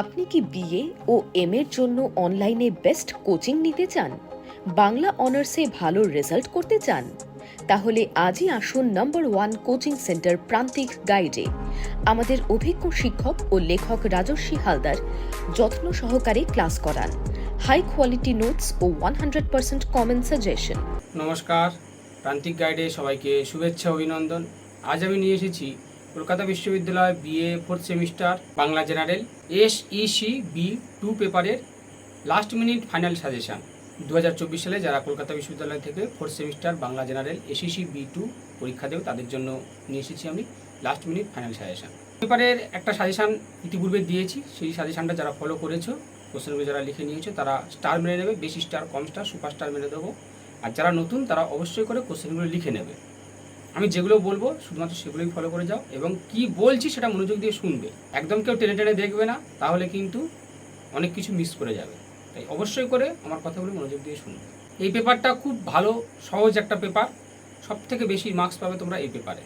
আপনি কি বিএ ও এম এর জন্য অনলাইনে বেস্ট কোচিং নিতে চান? বাংলা অনার্সে ভালো রেজাল্ট করতে চান? তাহলে আজই আসুন নম্বর ওয়ান কোচিং সেন্টার প্রান্তিক গাইডে। আমাদের অভিজ্ঞ শিক্ষক ও লেখক রাজস্বী হালদার যত্ন সহকারে ক্লাস করান। হাই কোয়ালিটি নোটস ও one hundred percent common suggestion. নমস্কার, প্রান্তিক গাইডে সবাইকে শুভেচ্ছা অভিনন্দন। আজ আমি নিয়ে এসেছি কলকাতা বিশ্ববিদ্যালয় BA fourth semester Bangla general S EC B two পেপারের লাস্ট মিনিট ফাইনাল সাজেশান দু হাজার চব্বিশ সালে যারা কলকাতা বিশ্ববিদ্যালয় থেকে fourth semester Bangla general SEC B two পরীক্ষা দেবে, তাদের জন্য নিয়ে এসেছি আমি লাস্ট মিনিট ফাইনাল সাজেশান পেপারের একটা সাজেশান ইতিপূর্বে দিয়েছি, সেই সাজেশানটা যারা ফলো করেছ কোশ্চেনগুলো যারা লিখে নিয়েছো, তারা স্টার মেরে নেবে বেশি স্টার কম স্টার সুপার স্টার মেরে দেবো। আর যারা নতুন, তারা অবশ্যই করে কোশ্চেনগুলো লিখে নেবে। আমি যেগুলো বলব শুধুমাত্র সেগুলোই ফলো করে যাও এবং কি বলছি সেটা মনোযোগ দিয়ে শুনবে। একদম কেউ টেনে টেনে দেখবে না, তাহলে কিন্তু অনেক কিছু মিস করে যাবে। তাই অবশ্যই করে আমার কথাগুলো মনোযোগ দিয়ে শুনবে। এই পেপারটা খুব ভালো, সহজ একটা পেপার সব থেকে বেশি মার্কস পাবে তোমরা এই পেপারে।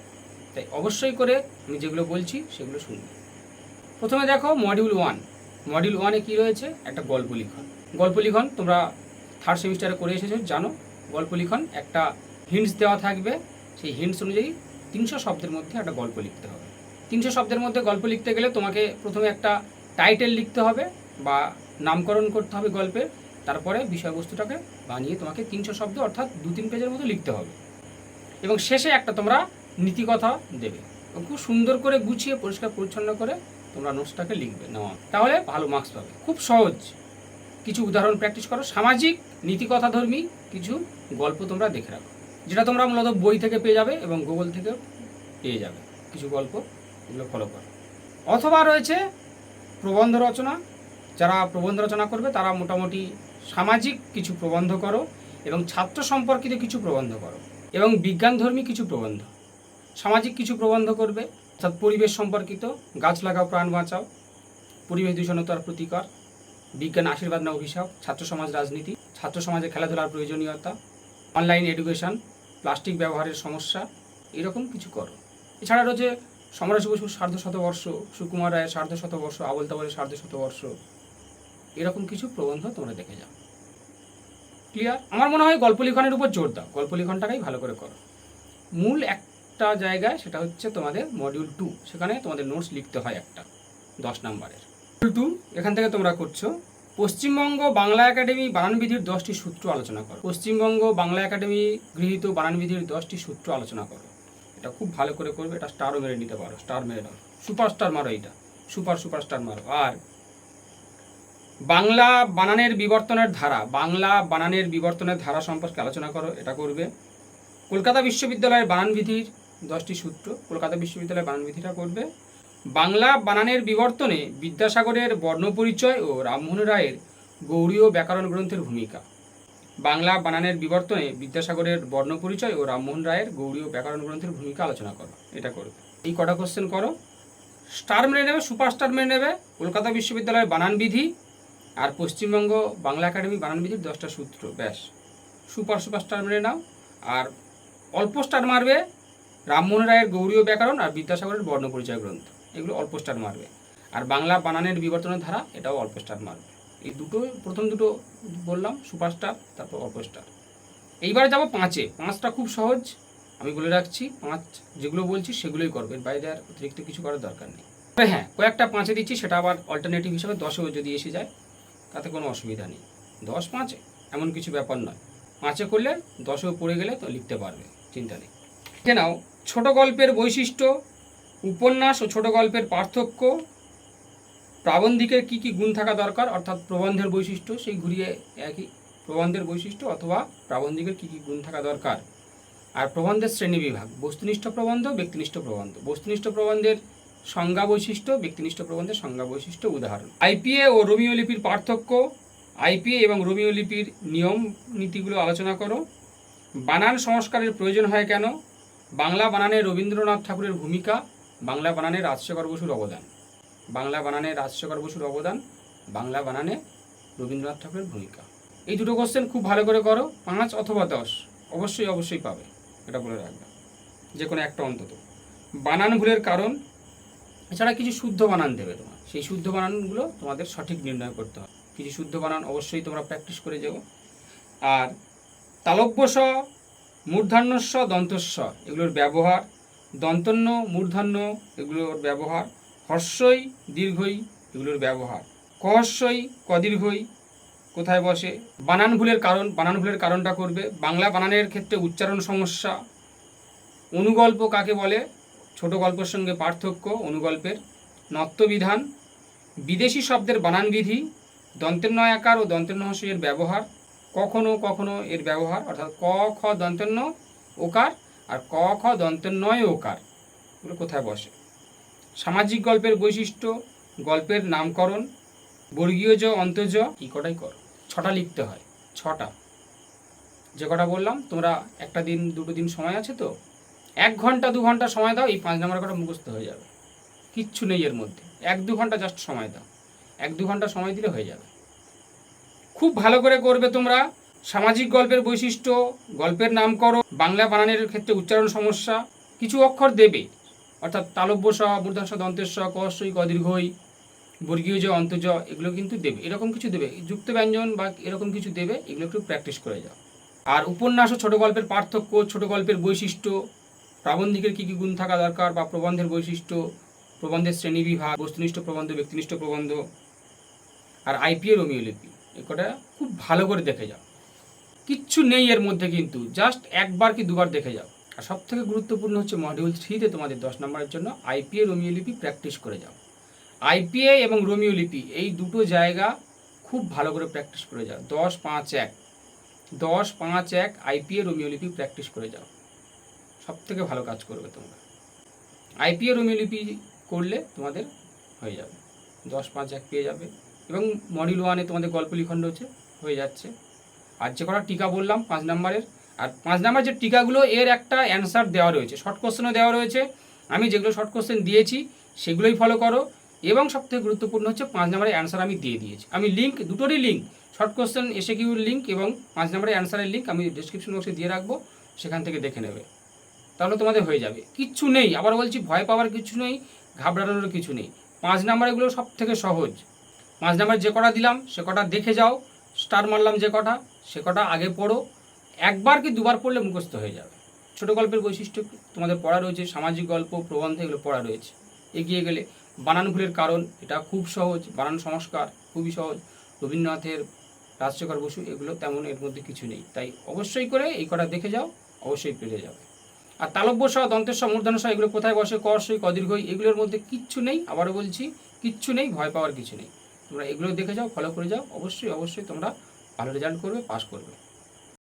তাই অবশ্যই করে আমি যেগুলো বলছি সেগুলো শুনবে। প্রথমে দেখো মডিউল ওয়ান মডিউল ওয়ানে কী রয়েছে? একটা গল্প লিখন। গল্প লিখন তোমরা থার্ড সেমিস্টারে করে এসেছ, জানো। গল্প লিখন একটা হিন্টস দেওয়া থাকবে। সেই হিন্টস অনুযায়ী তিনশো শব্দের মধ্যে একটা গল্প লিখতে হবে। তিনশো শব্দের মধ্যে গল্প লিখতে গেলে তোমাকে প্রথমে একটা টাইটেল লিখতে হবে বা নামকরণ করতে হবে গল্পের তারপরে বিষয়বস্তুটাকে বানিয়ে তোমাকে তিনশো শব্দ অর্থাৎ দু তিন পেজের মতো লিখতে হবে। এবং শেষে একটা তোমরা নীতিকথা দেবে। এবং খুব সুন্দর করে গুছিয়ে, পরিষ্কার, পরিচ্ছন্ন করে তোমরা নোটসটাকে লিখবে নেওয়া। তাহলে ভালো মার্কস পাবে। খুব সহজ। কিছু উদাহরণ প্র্যাকটিস করো। সামাজিক নীতিকথা ধর্মী কিছু গল্প তোমরা দেখে রাখো। যেটা তোমরা মূলত বই থেকে পেয়ে যাবে এবং গুগল থেকে পেয়ে যাবে। কিছু গল্প এগুলো ফলো করো। অথবা রয়েছে প্রবন্ধ রচনা। যারা প্রবন্ধ রচনা করবে, তারা মোটামুটি সামাজিক কিছু প্রবন্ধ করো এবং ছাত্র সম্পর্কিত কিছু প্রবন্ধ করো এবং বিজ্ঞানধর্মী কিছু প্রবন্ধ। সামাজিক কিছু প্রবন্ধ করবে, অর্থাৎ পরিবেশ সম্পর্কিত, গাছ লাগাও, প্রাণ বাঁচাও, পরিবেশ দূষণতার প্রতিকার, বিজ্ঞান আশীর্বাদ না অভিশাপ, ছাত্র সমাজ রাজনীতি, ছাত্র সমাজে খেলাধুলার প্রয়োজনীয়তা অনলাইন এডুকেশন প্লাস্টিক ব্যবহারের সমস্যা, এরকম কিছু করো। এছাড়া রয়েছে সমরেশ বসুর সার্ধ শতবর্ষ সুকুমার রায়ের সার্ধ শতবর্ষ আবল তাবলের সার্ধ শতবর্ষ এরকম কিছু প্রবন্ধ তোমরা দেখে যাও। ক্লিয়ার আমার মনে হয় গল্প লিখনের উপর জোর দাও। গল্প লিখনটাকেই ভালো করে করো। মূল একটা জায়গায় সেটা হচ্ছে তোমাদের মডিউল টু সেখানে তোমাদের নোটস লিখতে হয় একটা, দশ নাম্বারের। মডিউল টু এখান থেকে তোমরা করছ পশ্চিমবঙ্গ বাংলা একাডেমি বানানবিধির দশটি সূত্র আলোচনা করো। পশ্চিমবঙ্গ বাংলা একাডেমি গৃহীত বানানবিধির দশটি সূত্র আলোচনা করো। এটা খুব ভালো করে করবে, এটা স্টারও মেরে নিতে পারো স্টার মেরে দাও সুপার স্টার মারো এটা সুপার সুপার স্টার মারো। আর বাংলা বানানের বিবর্তনের ধারা, বাংলা বানানের বিবর্তনের ধারা সম্পর্কে আলোচনা করো, এটা করবে। কলকাতা বিশ্ববিদ্যালয়ের বানানবিধির দশটি সূত্র, কলকাতা বিশ্ববিদ্যালয়ের বানানবিধিটা করবে। বাংলা বানানের বিবর্তনে বিদ্যাসাগরের বর্ণপরিচয় ও রামমোহন রায়ের গৌড়ীয় ব্যাকরণ গ্রন্থের ভূমিকা। বাংলা বানানের বিবর্তনে বিদ্যাসাগরের বর্ণপরিচয় ও রামমোহন রায়ের গৌড়ীয় ব্যাকরণ গ্রন্থের ভূমিকা আলোচনা করো। এটা করো। এই কটা কোশ্চেন করো। স্টার মেনে নেবে, সুপারস্টার মেনে নেবে, কলকাতা বিশ্ববিদ্যালয়ের বানানবিধি আর পশ্চিমবঙ্গ বাংলা একাডেমি বানানবিধির দশটা সূত্র, ব্যাস। সুপার সুপার স্টার মেরে নাও। আর অল্প স্টার মারবে রামমোহন রায়ের গৌরীয় ব্যাকরণ আর বিদ্যাসাগরের বর্ণপরিচয় গ্রন্থ। এগুলো অল্প স্টার মারবে। আর বাংলা বানানের বিবর্তনের ধারা এটাও অল্প স্টার মারবে। এই দুটো, প্রথম দুটো বললাম সুপারস্টার তারপর অল্প স্টার। এইবারে যাব পাঁচে। পাঁচটা খুব সহজ। আমি বলে রাখছি, পাঁচ যেগুলো বলছি সেগুলোই করবে। এর বাইরে আর অতিরিক্ত কিছু করার দরকার নেই। তবে হ্যাঁ কয়েকটা পাঁচে দিচ্ছি, সেটা আবার অল্টারনেটিভ হিসেবে দশেও যদি এসে যায়, তাতে কোনো অসুবিধা নেই। দশ পাঁচ এমন কিছু ব্যাপার নয়। পাঁচে করলে দশেও পড়ে গেলে তো লিখতে পারবে, চিন্তা নেই। দেখে নাও, ছোট গল্পের বৈশিষ্ট্য উপন্যাস ও ছোট গল্পের পার্থক্য, প্রাবন্ধিকের কি কি গুণ থাকা দরকার, অর্থাৎ প্রবন্ধের বৈশিষ্ট্য, সেই ঘুরিয়ে একই প্রবন্ধের বৈশিষ্ট্য অথবা প্রাবন্ধিকের কি কি গুণ থাকা দরকার। আর প্রবন্ধের শ্রেণি বিভাগ, বস্তুনিষ্ঠ প্রবন্ধ, ব্যক্তিনিষ্ঠ প্রবন্ধ। বস্তুনিষ্ঠ প্রবন্ধের সংজ্ঞা বৈশিষ্ট্য, ব্যক্তিনিষ্ঠ প্রবন্ধের সংজ্ঞা বৈশিষ্ট্য উদাহরণ। আইপিএ ও রোমিও লিপির পার্থক্য আইপিএ এবং রোমিও লিপির নিয়ম নীতিগুলো আলোচনা করো। বানান সংস্কারের প্রয়োজন হয় কেন? বাংলা বানানে রবীন্দ্রনাথ ঠাকুরের ভূমিকা বাংলা বানানে রাজশেখর বসুর অবদান। বাংলা বানানে রাজশেখর বসুর অবদান, বাংলা বানানে রবীন্দ্রনাথ ঠাকুরের ভূমিকা। এই দুটো কোশ্চেন খুব ভালো করে করো, পাঁচ অথবা দশ, অবশ্যই অবশ্যই পাবে, এটা বলে রাখবে। যে কোনো একটা অন্তত। বানান ভুলের কারণ, এছাড়া কিছু শুদ্ধ বানান দেবে তোমার। সেই শুদ্ধ বানানগুলো তোমাদের সঠিক নির্ণয় করতে হবে। কিছু শুদ্ধ বানান অবশ্যই তোমরা প্র্যাকটিস করে যাও। আর তালব্যস মূর্ধান্যস্ব দন্তস্ব এগুলোর ব্যবহার দন্তন্য, মূর্ধন্য এগুলোর ব্যবহার, হর্ষই, দীর্ঘই এগুলোর ব্যবহার। কহস্যই কদীর্ঘই কোথায় বসে? বানান ভুলের কারণ, বানান ভুলের কারণটা করবে। বাংলা বানানের ক্ষেত্রে উচ্চারণ সমস্যা। অনুগল্প কাকে বলে? ছোট গল্পের সঙ্গে পার্থক্য, অনুগল্পের নত্যবিধান বিদেশি শব্দের বানান বিধি, দন্তের আকার ও দন্তের এর ব্যবহার। কখনো কখনো এর ব্যবহার, অর্থাৎ ক, খ দন্তেন্য ওকার আর ক, খ দন্তের নয় ওকার। এগুলো কোথায় বসে? সামাজিক গল্পের বৈশিষ্ট্য, গল্পের নামকরণ, বর্গীয় জ অন্তজ এই কটাই করো। ছটা লিখতে হয়, ছটা। যে কটা বললাম, তোমরা একটা দিন, দুটো দিন সময় আছে তো? এক ঘণ্টা, দু ঘণ্টা সময় দাও, এই পাঁচ নম্বর কটা মুখস্থ হয়ে যাবে। কিচ্ছু নেই এর মধ্যে। এক, দু ঘণ্টা জাস্ট সময় দাও। এক, দু ঘণ্টা সময় দিলে হয়ে যাবে। খুব ভালো করে করবে তোমরা সামাজিক গল্পের বৈশিষ্ট্য, গল্পের নামকরণ, বাংলা বানানের ক্ষেত্রে উচ্চারণ সমস্যা, কিছু অক্ষর দেবে, অর্থাৎ তালব্য স মূর্ধাংশ দন্তের স কস্যই কদীর্ঘই, বর্গীয় জ অন্তজ এগুলো কিন্তু দেবে, এরকম কিছু দেবে, যুক্ত ব্যঞ্জন বা এরকম কিছু দেবে, এগুলো একটু প্র্যাকটিস করে যাও। আর উপন্যাস ও ছোট গল্পের পার্থক্য, ছোট গল্পের বৈশিষ্ট্য, প্রাবন্ধিকের কী কী গুণ থাকা দরকার বা প্রবন্ধের বৈশিষ্ট্য, প্রবন্ধের শ্রেণীবিভাগ বস্তুনিষ্ঠ প্রবন্ধ, ব্যক্তিনিষ্ঠ প্রবন্ধ, আর আইপিএ রোমিওলিপি এ কটা খুব ভালো করে দেখে যাও। কিচ্ছু নেই এর মধ্যে কিন্তু। জাস্ট একবার কি দুবার দেখে যাও। আর সব থেকে গুরুত্বপূর্ণ হচ্ছে মডিউল থ্রিতে তোমাদের দশ নম্বরের জন্য আইপিএ রোমিও লিপি প্র্যাকটিস করে যাও। আইপিএ এবং রোমিও লিপি এই দুটো জায়গা খুব ভালো করে প্র্যাকটিস করে যাও। দশ, পাঁচ, এক। দশ, পাঁচ, এক আইপিএ রোমিও লিপি প্র্যাকটিস করে যাও। সব থেকে ভালো কাজ করবে তোমরা। আইপিএ রোমিও লিপি করলে তোমাদের হয়ে যাবে। দশ, পাঁচ, এক পেয়ে যাবে। এবং মডিউল ওয়ানে তোমাদের গল্প লিখণ্ড হচ্ছে, হয়ে যাচ্ছে। আর যে কটা টিকা বললাম, পাঁচ নাম্বারের। আর পাঁচ নাম্বার যে টিকাগুলো, এর একটা অ্যান্সার দেওয়া রয়েছে। শর্ট কোশ্চেনও দেওয়া রয়েছে। আমি যেগুলো শর্ট কোশ্চেন দিয়েছি, সেগুলোই ফলো করো। এবং সবথেকে গুরুত্বপূর্ণ হচ্ছে, পাঁচ নাম্বারের অ্যান্সার আমি দিয়ে দিয়েছি। আমি লিঙ্ক দুটোরই লিঙ্ক শর্ট কোশ্চেন এসে কিউর লিঙ্ক এবং পাঁচ নাম্বারের অ্যান্সারের লিঙ্ক আমি ডিসক্রিপশন বক্সে দিয়ে রাখব, সেখান থেকে দেখে নেবে। তাহলে তোমাদের হয়ে যাবে। কিচ্ছু নেই। আবার বলছি, ভয় পাওয়ার কিছু নেই ঘাবড়ানোর কিছু নেই। পাঁচ নাম্বার এগুলো সব থেকে সহজ। পাঁচ নাম্বার যে কটা দিলাম, সে কটা দেখে যাও। স্টার মারলাম যে কটা, সে কটা আগে পড়ো। একবার কি দুবার পড়লে মুখস্থ হয়ে যাবে। ছোট গল্পের বৈশিষ্ট্য তোমাদের পড়া রয়েছে, সামাজিক গল্প, প্রবন্ধ এগুলো পড়া রয়েছে। এগিয়ে গেলে বানান ভুলের কারণ, এটা খুব সহজ। বানান সংস্কার খুবই সহজ। রবীন্দ্রনাথের রাজশেখর বসু এগুলো তেমন এর মধ্যে কিছু নেই। তাই অবশ্যই করে এই কটা দেখে যাও, অবশ্যই পেরে যাবে। আর তালব্য সহ দন্তের সহ সহ এগুলো কোথায় বসে কর্ষই কদীর্ঘই এগুলোর মধ্যে কিচ্ছু নেই, আবারও বলছি, কিচ্ছু নেই, ভয় পাওয়ার কিছু নেই। তোমরা এগুলো দেখে যাও ফলো করে যাও। অবশ্যই অবশ্যই তোমরা ভালো রেজাল্ট করবে পাস করবে।